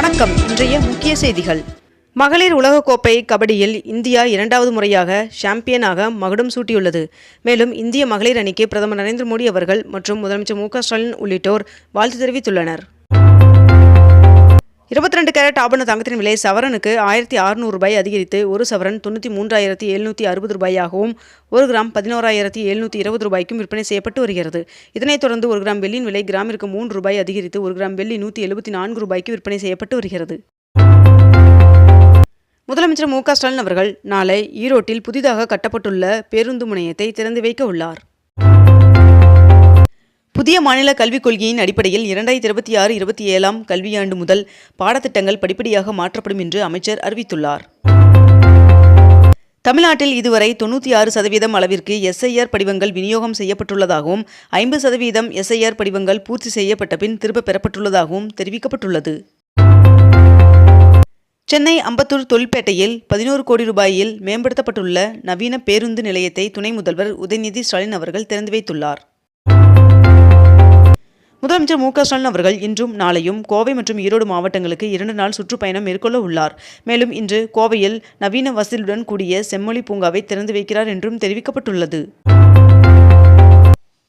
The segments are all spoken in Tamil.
வணக்கம். இன்றைய முக்கிய செய்திகள். மகளிர் உலகக்கோப்பை கபடியில் இந்தியா இரண்டாவது முறையாக சாம்பியனாக மகுடம் சூட்டியுள்ளது. மேலும் இந்திய மகளிர் அணிக்கு பிரதமர் நரேந்திர மோடி அவர்கள் மற்றும் முதலமைச்சர் மு ஸ்டாலின் உள்ளிட்டோர் வாழ்த்து தெரிவித்துள்ளனர். இருபத்தி ரெண்டு கேரட் ஆபண தங்கத்தின் விலை சவரனுக்கு ஆயிரத்தி அறுநூறு ரூபாய் அதிகரித்து ஒரு சவரன் தொண்ணூற்றி மூன்றாயிரத்தி எழுநூற்றி அறுபது ரூபாயாகவும் ஒரு கிராம் பதினோராயிரத்தி எழுநூற்றி இருபது ரூபாய்க்கும் விற்பனை செய்யப்பட்டு வருகிறது. இதனைத் தொடர்ந்து ஒரு கிராம் வெள்ளியின் விலை கிராமிற்கு மூன்று ரூபாய் அதிகரித்து ஒரு கிராம் வெள்ளி நூற்றி எழுபத்தி நான்கு ரூபாய்க்கு விற்பனை செய்யப்பட்டு வருகிறது. முதலமைச்சர் மு க ஸ்டாலின் அவர்கள் நாளை ஈரோட்டில் புதிதாக கட்டப்பட்டுள்ள பேருந்து முனையத்தை திறந்து வைக்க உள்ளார். புதிய மாநில கல்விக் கொள்கையின் அடிப்படையில் இரண்டாயிரத்தி இருபத்தி ஆறு இருபத்தி ஏழாம் கல்வியாண்டு முதல் பாடத்திட்டங்கள் படிப்படியாக மாற்றப்படும் என்று அமைச்சர் அறிவித்துள்ளார். தமிழ்நாட்டில் இதுவரை தொண்ணூற்றி ஆறு சதவீதம் அளவிற்கு எஸ்ஐஆர் படிவங்கள் விநியோகம் செய்யப்பட்டுள்ளதாகவும் ஐம்பது சதவீதம் எஸ்ஐஆர் படிவங்கள் பூர்த்தி செய்யப்பட்ட பின் திரும்ப பெறப்பட்டுள்ளதாகவும் தெரிவிக்கப்பட்டுள்ளது. சென்னை அம்பத்தூர் தொழிற்பேட்டையில் பதினோரு கோடி ரூபாயில் மேம்படுத்தப்பட்டுள்ள நவீன பேருந்து நிலையத்தை துணை முதல்வர் உதயநிதி ஸ்டாலின் அவர்கள் திறந்து வைத்துள்ளார். முதலமைச்சர் மு க ஸ்டாலின் அவர்கள் இன்றும் நாளையும் கோவை மற்றும் ஈரோடு மாவட்டங்களுக்கு இரண்டு நாள் சுற்றுப்பயணம் மேற்கொள்ள உள்ளார். மேலும் இன்று கோவையில் நவீன வசதியுடன் கூடிய செம்மொழி பூங்காவை திறந்து வைக்கிறார் என்றும் தெரிவிக்கப்பட்டுள்ளது.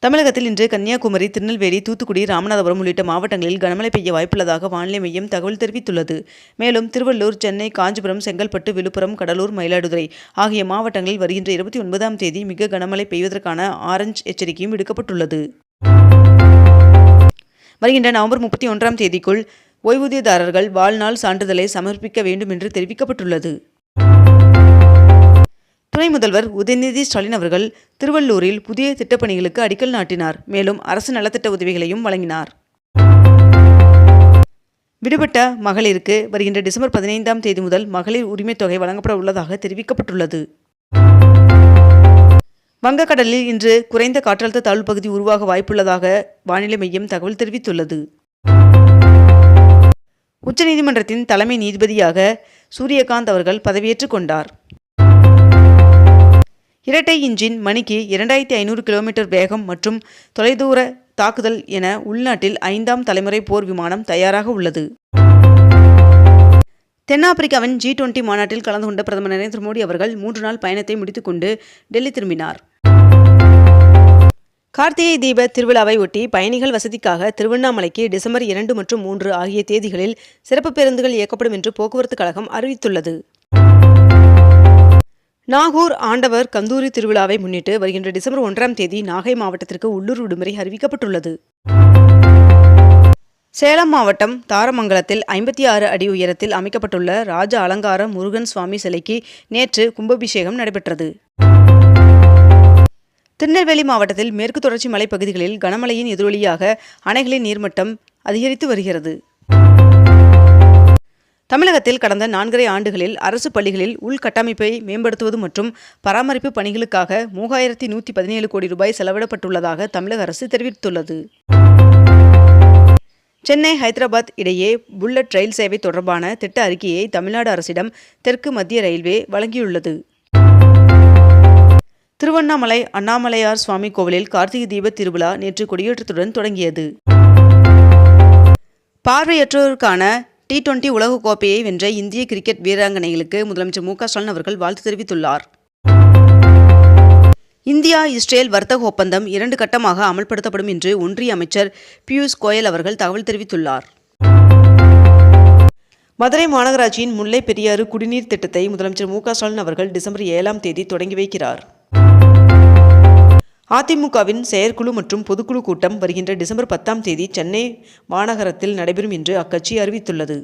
தமிழகத்தில் இன்று கன்னியாகுமரி திருநெல்வேலி தூத்துக்குடி ராமநாதபுரம் உள்ளிட்ட மாவட்டங்களில் கனமழை பெய்ய வாய்ப்புள்ளதாக வானிலை மையம் தகவல் தெரிவித்துள்ளது. மேலும் திருவள்ளூர் சென்னை காஞ்சிபுரம் செங்கல்பட்டு விழுப்புரம் கடலூர் மயிலாடுதுறை ஆகிய மாவட்டங்களில் வருகின்ற இருபத்தி ஒன்பதாம் தேதி மிக கனமழை பெய்வதற்கான ஆரஞ்ச் எச்சரிக்கையும் விடுக்கப்பட்டுள்ளது. வருகின்ற நவம்பர் முப்பத்தி ஒன்றாம் தேதிக்குள் ஓய்வூதியதாரர்கள் வாழ்நாள் சான்றிதழை சமர்ப்பிக்க வேண்டும் என்று தெரிவிக்கப்பட்டுள்ளது. துணை முதல்வர் உதயநிதி ஸ்டாலின் அவர்கள் திருவள்ளூரில் புதிய திட்டப்பணிகளுக்கு அடிக்கல் நாட்டினார். மேலும் அரசு நலத்திட்ட உதவிகளையும் வழங்கினார். விடுபட்ட மகளிருக்கு வருகின்ற டிசம்பர் பதினைந்தாம் தேதி முதல் மகளிர் உரிமைத் தொகை வழங்கப்பட உள்ளதாக தெரிவிக்கப்பட்டுள்ளது. வங்கக்கடலில் இன்று குறைந்த காற்றழுத்த தாழ்வு பகுதி உருவாக வாய்ப்புள்ளதாக வானிலை மையம் தகவல் தெரிவித்துள்ளது. உச்சநீதிமன்றத்தின் தலைமை நீதிபதியாக சூரியகாந்த் அவர்கள் பதவியேற்றுக் கொண்டார். இரட்டை இன்ஜின் மணிக்கு இரண்டாயிரத்தி ஐநூறு கிலோமீட்டர் வேகம் மற்றும் தொலைதூர தாக்குதல் என உள்நாட்டில் ஐந்தாம் தலைமுறை போர் விமானம் தயாராக உள்ளது. தென்னாப்பிரிக்காவின் ஜி டுவெண்டி மாநாட்டில் கலந்து கொண்ட பிரதமர் நரேந்திர மோடி அவர்கள் மூன்று நாள் பயணத்தை முடித்துக்கொண்டு டெல்லி திரும்பினார். கார்த்திகை தீப திருவிழாவை ஒட்டி பயணிகள் வசதிக்காக திருவண்ணாமலைக்கு டிசம்பர் இரண்டு மற்றும் மூன்று ஆகிய தேதிகளில் சிறப்பு பேருந்துகள் இயக்கப்படும் என்று போக்குவரத்து கழகம் அறிவித்துள்ளது. நாகூர் ஆண்டவர் கந்தூரி திருவிழாவை முன்னிட்டு வருகின்ற டிசம்பர் ஒன்றாம் தேதி நாகை மாவட்டத்திற்கு உள்ளூர் விடுமுறை அறிவிக்கப்பட்டுள்ளது. சேலம் மாவட்டம் தாரமங்கலத்தில் ஐம்பத்தி ஆறு அடி உயரத்தில் அமைக்கப்பட்டுள்ள ராஜ அலங்கார முருகன் சுவாமி சிலைக்கு நேற்று கும்பாபிஷேகம் நடைபெற்றது. திருநெல்வேலி மாவட்டத்தில் மேற்கு தொடர்ச்சி மலைப்பகுதிகளில் கனமழையின் எதிரொலியாக அணைகளின் நீர்மட்டம் அதிகரித்து வருகிறது. தமிழகத்தில் கடந்த நான்கரை ஆண்டுகளில் அரசு பள்ளிகளில் உள்கட்டமைப்பை மேம்படுத்துவது மற்றும் பராமரிப்பு பணிகளுக்காக மூவாயிரத்தி நூற்றி பதினேழு கோடி ரூபாய் செலவிடப்பட்டுள்ளதாக தமிழக அரசு தெரிவித்துள்ளது. சென்னை ஹைதராபாத் இடையே புல்லட் ரயில் சேவை தொடர்பான திட்ட அறிக்கையை தமிழ்நாடு அரசிடம் தெற்கு மத்திய ரயில்வே வழங்கியுள்ளது. திருவண்ணாமலை அண்ணாமலையார் சுவாமி கோவிலில் கார்த்திகை தீப திருவிழா நேற்று கொடியேற்றத்துடன் தொடங்கியது. பார்வையற்றோருக்கான டி டுவெண்டி உலகக்கோப்பையை வென்ற இந்திய கிரிக்கெட் வீராங்கனைகளுக்கு முதலமைச்சர் மு க ஸ்டாலின் அவர்கள் வாழ்த்து தெரிவித்துள்ளார். இந்தியா இஸ்ரேல் வர்த்தக ஒப்பந்தம் இரண்டு கட்டமாக அமல்படுத்தப்படும் என்று ஒன்றிய அமைச்சர் பியூஷ் கோயல் அவர்கள் தகவல் தெரிவித்துள்ளார். மதுரை மாநகராட்சியின் முல்லை பெரியாறு குடிநீர் திட்டத்தை முதலமைச்சர் மு க ஸ்டாலின் அவர்கள் டிசம்பர் ஏழாம் தேதி தொடங்கி வைக்கிறார். அதிமுகவின் செயற்குழு மற்றும் பொதுக்குழு கூட்டம் வருகின்ற டிசம்பர் பத்தாம் தேதி சென்னை மாநகரத்தில் நடைபெறும் என்று அக்கட்சி அறிவித்துள்ளது.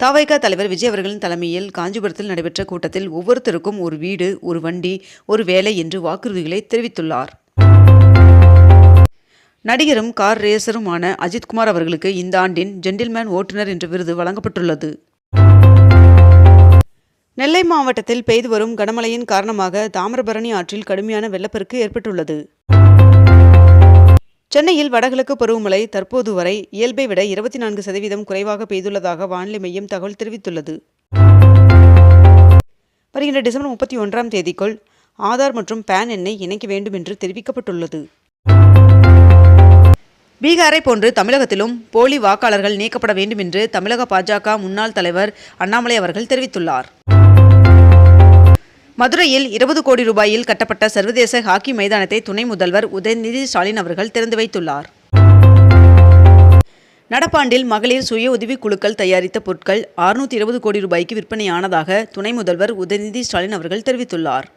தவைக தலைவர் விஜய் அவர்களின் தலைமையில் காஞ்சிபுரத்தில் நடைபெற்ற கூட்டத்தில் ஒவ்வொருத்தருக்கும் ஒரு வீடு ஒரு வண்டி ஒரு வேலை என்று வாக்குறுதிகளை தெரிவித்துள்ளார். நடிகரும் கார் ரேசருமான அஜித்குமார் அவர்களுக்கு இந்த ஆண்டின் ஜென்டில்மேன் ஓட்டுநர் என்ற விருது வழங்கப்பட்டுள்ளது. நெல்லை மாவட்டத்தில் பெய்து வரும் கனமழையின் காரணமாக தாமிரபரணி ஆற்றில் கடுமையான வெள்ளப்பெருக்கு ஏற்பட்டுள்ளது. சென்னையில் வடகிழக்கு பருவமழை தற்போது வரை இயல்பை விட இருபத்தி நான்கு சதவீதம் குறைவாக பெய்துள்ளதாக வானிலை மையம் தகவல் தெரிவித்துள்ளது. வருகின்ற டிசம்பர் முப்பத்தி ஒன்றாம் தேதிக்குள் ஆதார் மற்றும் பேன் எண்ணை இணைக்க வேண்டும் என்று தெரிவிக்கப்பட்டுள்ளது. பீகாரை போன்று தமிழகத்திலும் போலி வாக்காளர்கள் நீக்கப்பட வேண்டும் என்று தமிழக பாஜக முன்னாள் தலைவர் அண்ணாமலை அவர்கள் தெரிவித்துள்ளார். மதுரையில் இருபது கோடி ரூபாயில் கட்டப்பட்ட சர்வதேச ஹாக்கி மைதானத்தை துணை முதல்வர் உதயநிதி ஸ்டாலின் அவர்கள் திறந்து வைத்துள்ளார். நடப்பாண்டில் மகளிர் சுய உதவிக் குழுக்கள் தயாரித்த பொருட்கள் அறுநூத்தி இருபது கோடி ரூபாய்க்கு விற்பனையானதாக துணை முதல்வர் உதயநிதி ஸ்டாலின் அவர்கள் தெரிவித்துள்ளார்.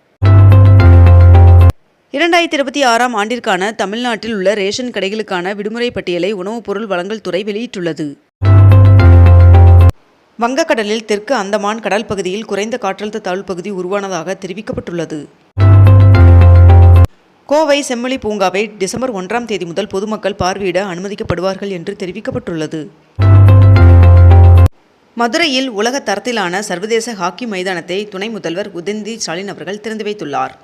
இரண்டாயிரத்தி இருபத்தி ஆறாம் ஆண்டிற்கான தமிழ்நாட்டில் உள்ள ரேஷன் கடைகளுக்கான விடுமுறை பட்டியலை உணவுப் பொருள் வழங்கல் துறை வெளியிட்டுள்ளது. வங்கக்கடலில் தெற்கு அந்தமான் கடல் பகுதியில் குறைந்த காற்றழுத்த தாழ்வு பகுதி உருவானதாக தெரிவிக்கப்பட்டுள்ளது. கோவை செம்மொழி பூங்காவை டிசம்பர் ஒன்றாம் தேதி முதல் பொதுமக்கள் பார்வையிட அனுமதிக்கப்படுவார்கள் என்று தெரிவிக்கப்பட்டுள்ளது. மதுரையில் உலக தரத்திலான சர்வதேச ஹாக்கி மைதானத்தை துணை முதல்வர் உதயநிதி ஸ்டாலின் அவர்கள் திறந்து வைத்துள்ளார்.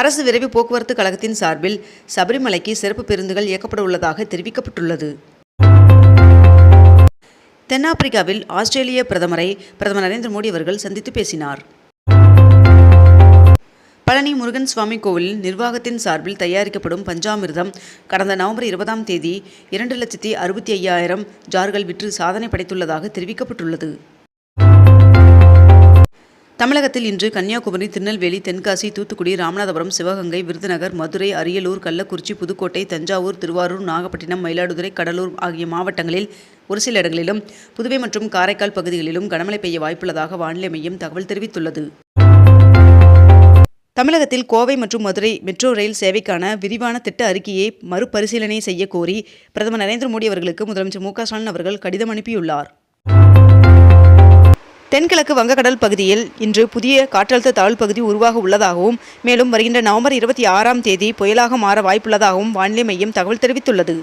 அரசு விரைவு போக்குவரத்து கழகத்தின் சார்பில் சபரிமலைக்கு சிறப்பு பேருந்துகள் இயக்கப்பட உள்ளதாக தெரிவிக்கப்பட்டுள்ளது. தென்னாப்பிரிக்காவில் ஆஸ்திரேலிய பிரதமரை பிரதமர் நரேந்திர மோடி அவர்கள் சந்தித்து பேசினார். பழனி முருகன் சுவாமி கோவிலில் நிர்வாகத்தின் சார்பில் தயாரிக்கப்படும் பஞ்சாமிர்தம் கடந்த நவம்பர் இருபதாம் தேதி இரண்டு லட்சத்தி அறுபத்தி ஐயாயிரம் ஜார்கள் விற்று சாதனை படைத்துள்ளதாக தெரிவிக்கப்பட்டுள்ளது. தமிழகத்தில் இன்று கன்னியாகுமரி திருநெல்வேலி தென்காசி தூத்துக்குடி ராமநாதபுரம் சிவகங்கை விருதுநகர் மதுரை அரியலூர் கள்ளக்குறிச்சி புதுக்கோட்டை தஞ்சாவூர் திருவாரூர் நாகப்பட்டினம் மயிலாடுதுறை கடலூர் ஆகிய மாவட்டங்களில் ஒரு சில இடங்களிலும் புதுவை மற்றும் காரைக்கால் பகுதிகளிலும் கனமழை பெய்ய வாய்ப்புள்ளதாக வானிலை மையம் தகவல் தெரிவித்துள்ளது. தமிழகத்தில் கோவை மற்றும் மதுரை மெட்ரோ ரயில் சேவைக்கான விரிவான திட்ட அறிக்கையை மறுபரிசீலனை செய்ய கோரி பிரதமர் நரேந்திர மோடி அவர்களுக்கு முதலமைச்சர் மு க ஸ்டாலின் அவர்கள் கடிதம் அனுப்பியுள்ளார். தென்கிழக்கு வங்கக்கடல் பகுதியில் இன்று புதிய காற்றழுத்த தாழ்வு பகுதி உருவாக உள்ளதாகவும் மேலும் வருகின்ற நவம்பர் இருபத்தி ஆறாம் தேதி புயலாக மாற வாய்ப்புள்ளதாகவும் வானிலை மையம் தகவல் தெரிவித்துள்ளது.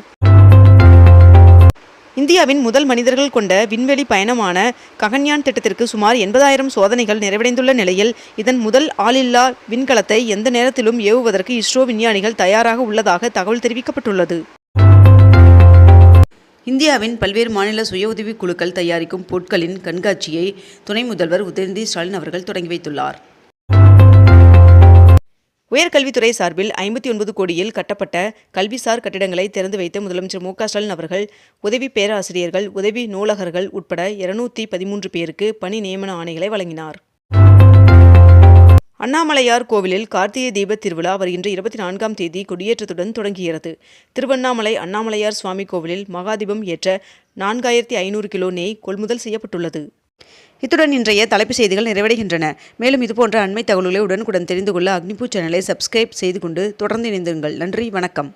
இந்தியாவின் முதல் மனிதர்கள் கொண்ட விண்வெளி பயணமான ககன்யான் திட்டத்திற்கு சுமார் எண்பதாயிரம் சோதனைகள் நிறைவடைந்துள்ள நிலையில் இதன் முதல் ஆளில்லா விண்கலத்தை எந்த நேரத்திலும் ஏவுவதற்கு இஸ்ரோ விஞ்ஞானிகள் தயாராக உள்ளதாக தகவல் தெரிவிக்கப்பட்டுள்ளது. இந்தியாவின் பல்வேறு மாநில சுய உதவிக் குழுக்கள் தயாரிக்கும் பொருட்களின் கண்காட்சியை துணை முதல்வர் உதயநிதி ஸ்டாலின் அவர்கள் தொடங்கி வைத்துள்ளார். உயர்கல்வித்துறை சார்பில் ஐம்பத்தி ஒன்பது கோடியில் கட்டப்பட்ட கல்விசார் கட்டிடங்களை திறந்து வைத்த முதலமைச்சர் மு ஸ்டாலின் அவர்கள் உதவி பேராசிரியர்கள் உதவி நூலகர்கள் உட்பட இருநூத்தி பதிமூன்று பேருக்கு பணி நியமன ஆணைகளை வழங்கினார். அண்ணாமலையார் கோவிலில் கார்த்திகை தீப திருவிழா வருகின்ற இருபத்தி நான்காம் தேதி கொடியேற்றத்துடன் தொடங்குகிறது. திருவண்ணாமலை அண்ணாமலையார் சுவாமி கோவிலில் மகாதீபம் ஏற்ற நான்காயிரத்தி ஐநூறு கிலோ நெய் கொள்முதல் செய்யப்பட்டுள்ளது. இத்துடன் இன்றைய தலைப்பு செய்திகள் நிறைவடைகின்றன. மேலும் இதுபோன்ற அண்மை தகவல்களை உடனுக்குடன் தெரிந்து கொள்ள அக்னிபூ சேனலை சப்ஸ்கிரைப் செய்து கொண்டு தொடர்ந்து இணைந்திருங்கள். நன்றி வணக்கம்.